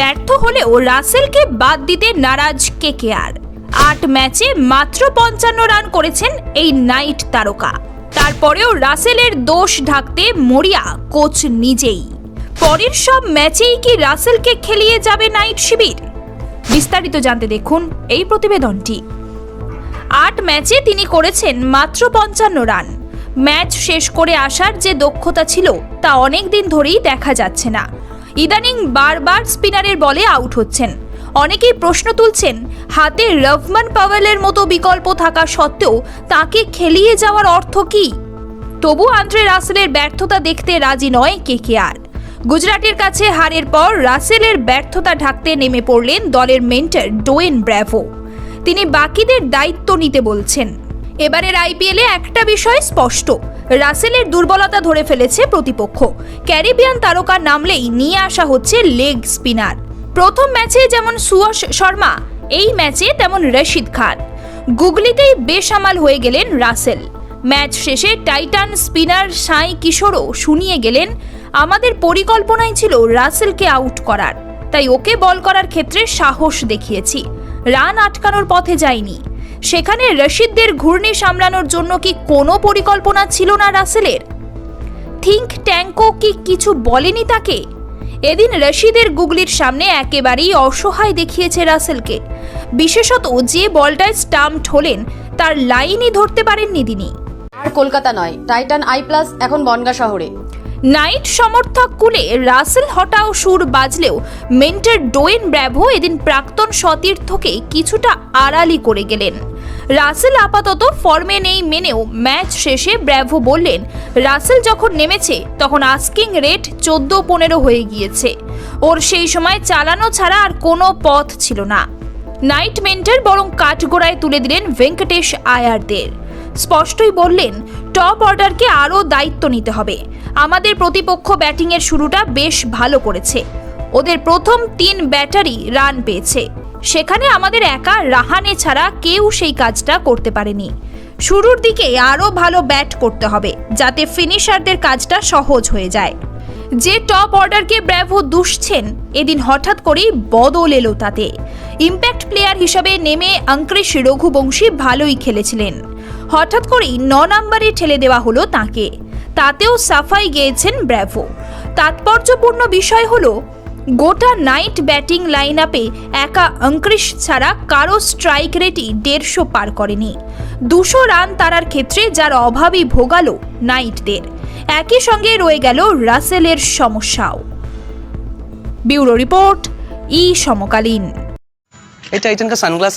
ব্যর্থ হলেও রাসেলকে বাদ দিতে নারাজ কেকেআর। আট ম্যাচে মাত্র পঞ্চান্ন রান করেছেন এই নাইট তারকা। তারপরেও রাসেলের দোষ ঢাকতে মরিয়া কোচ নিজেই। পরের সব ম্যাচেই কি রাসেলকে খেলিয়ে যাবে নাইট শিবির? বিস্তারিত জানতে দেখুন এই প্রতিবেদনটি। আট ম্যাচে তিনি করেছেন মাত্র পঞ্চান্ন রান। ম্যাচ শেষ করে আসার যে দক্ষতা ছিল তা অনেক দিন ধরেই দেখা যাচ্ছে না। ইদানিং বারবার স্পিনারের বলে আউট হচ্ছেন। অনেকেই প্রশ্ন তুলছেন, হাতে রভমান পাওয়েলের মতো বিকল্প থাকা সত্ত্বেও তাকে খেলিয়ে যাওয়ার অর্থ কী? তবু আন্দ্রে রাসেলের ব্যর্থতা দেখতে রাজি নয় কেকেআর। গুজরাটের কাছে হারের পর রাসেলের ব্যর্থতা ঢাকতে নেমে পড়লেন দলের মেন্টার ডোয়েন ব্র্যাভো। তিনি বাকিদের দায়িত্ব নিতে বলছেন। এবারের আইপিএলে একটা বিষয় স্পষ্ট রাসেলের দুর্বলতা ধরে ফেলেছে প্রতিপক্ষ। ক্যারিবিয়ান তারকা নামলেই নিয়ে আসা হচ্ছে লেগ স্পিনার। প্রথম ম্যাচে যেমন সুয়শ শর্মা, এই ম্যাচে তেমন রশিদ খান। গুগলিতেই বেসামাল হয়ে গেলেন রাসেল। ম্যাচ শেষে টাইটান স্পিনার সাই কিশোরও শুনিয়ে গেলেন, আমাদের পরিকল্পনাই ছিল রাসেলকে আউট করার। তাই ওকে বল করার ক্ষেত্রে সাহস দেখিয়েছি। রান আটকানোর পথে যায়নি সেখানে রশিদদের ঘূর্ণি সামলানোর জন্য কি কোনো পরিকল্পনা ছিল না রাসেলের? থিঙ্ক ট্যাঙ্কও কি কিছু বলেনি তাকে? এদিন রশিদের গুগলির সামনে একেবারেই অসহায় দেখিয়েছে রাসেলকে। বিশেষত যে বলটায় স্টাম্পড হলেন, তার লাইনই ধরতে পারেননি তিনি। আর কলকাতা নয়, টাইটান আই প্লাস, এখন বনগা শহরে। নাইট সমর্থক কুলে রাসেল হটাও সুর বাজলেও মেন্টার ডোয়েন ব্র্যাভো এদিন প্রাক্তন সতীর্থকে কিছুটা আড়ালি করে গেলেন। রাসেল আপাতত ফর্মে নেই মেনেও ম্যাচ শেষে ব্র্যাভো বললেন, রাসেল যখন নেমেছে, তখন আস্কিং রেট চোদ্দ পনেরো হয়ে গিয়েছে। ওর সেই সময় চালানো ছাড়া আর কোনো পথ ছিল না। নাইট মেন্টার বরং কাঠগোড়ায় তুলে দিলেন ভেঙ্কটেশ আয়ারদের। স্পষ্টই বললেন, টপ অর্ডারকে আরও দায়িত্ব নিতে হবে। আমাদের প্রতিপক্ষ ব্যাটিংয়ের শুরুটা বেশ ভালো করেছে। ওদের প্রথম তিন ব্যাটারি রান পেয়েছে। সেখানে আমাদের একা রাহানে ছাড়া কেউ সেই কাজটা করতে পারেনি। শুরুর দিকে আরও ভালো ব্যাট করতে হবে, যাতে ফিনিশারদের কাজটা সহজ হয়ে যায়। যে টপ অর্ডারকে ব্র্যাভো দুষছেন, এদিন হঠাৎ করেই বদল এলো তাতে। ইম্প্যাক্ট প্লেয়ার হিসাবে নেমে অঙ্কৃশ রঘুবংশী ভালোই খেলেছিলেন। হঠাৎ করেই ন নম্বরে ঠেলে দেওয়া হলো তাকে। তাতেও সাফাই গেয়েছেন ব্র্যাভো। তাৎপর্যপূর্ণ বিষয় হল, গোটা নাইট ব্যাটিং লাইন আপে একা অঙ্কৃশ ছাড়া কারও স্ট্রাইক রেটই দেড়শো পার করেনি। দুশো রান তারার ক্ষেত্রে যার অভাবই ভোগালো নাইটদের। একই সঙ্গে রয়ে গেল রাসেলের সমস্যাও। ব্যুরো রিপোর্ট, ই সমকালীন। এটা টাইটন সানগ্লাস।